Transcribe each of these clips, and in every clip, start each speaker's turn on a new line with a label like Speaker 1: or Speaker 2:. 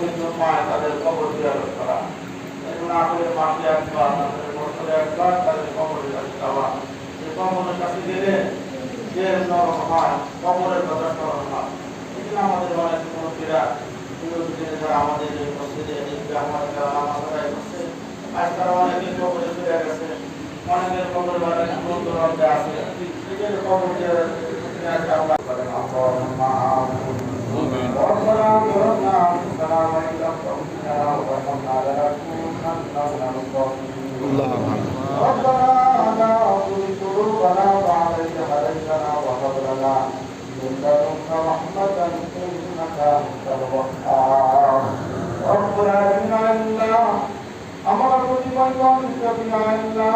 Speaker 1: কিছু পায়, তাদের কবর জিয়ারত করা। মাসে একবার, তাদের বছরে একবার তাদের কবরের কাছে যাওয়া যে কবরের কাছে গেলে যে নরম হয়, কবরের কথা স্মরণ হয়। আমাদের অনেক মুরব্বীরা আমাদের এই মসজিদে তারা অনেকে কবরে অনেকের কবর অনেক অর্থে আছে। কবর জিয়ারত تكون قوم الظالمين ربنا لا تزغ قلوبنا بعد إذ هديتنا وهب لنا من لدنك رحمة إنك أنت الوهاب رب العالمين إلا أمر بمن لم يستطع إلا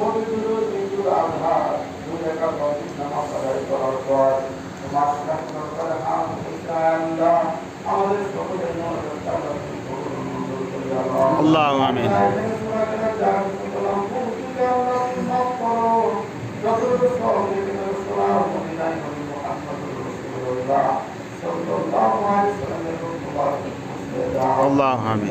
Speaker 1: مبذل ذكر الأبهار Allah'ım amin. Allah'ım amin.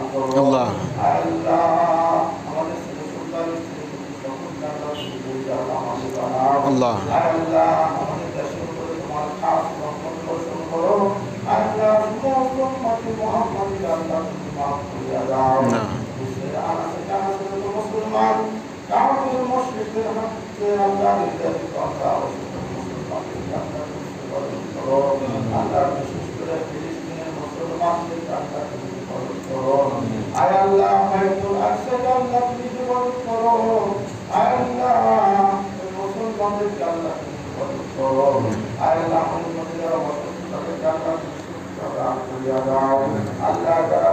Speaker 1: আল্লাহ।
Speaker 2: আল্লাহ
Speaker 1: আমাদের ছেলে সুপারিশ সকল জান্নাত সুবিধা আমাদের বানাও
Speaker 2: আল্লাহ।
Speaker 1: আল্লাহ আমাদের দেশের উপরে তোমার খাস রহমত বর্ষণ করো আল্লাহ সমস্ত উম্মতে মুহাম্মাদের আল্লাহ তুমি মাফ করে দাও
Speaker 2: না।
Speaker 1: দেশের আনাচে কানাচে যত মুসলমান কাফির মুশরিকদের হাতে আল্লাহ নির্যাতিত আল্লাহ অসুস্থ মুসলমানদের আল্লাহ সুস্থ করো করো। আল্লাহ বিশেষ করে ফিলিস্তিনের মুসলমানদের আল্লাহ তুমি হিফাজত করো আয় আল্লাহ বাইতুল আল্লাহ তুমি হিফাজত করো। আয় আল্লাহ এই মুসলমানদেরকে আল্লাহ করো। আয় আল্লাহ যারা অসুস্থ আল্লাহ তুমি করিয়া দাও আল্লাহ যারা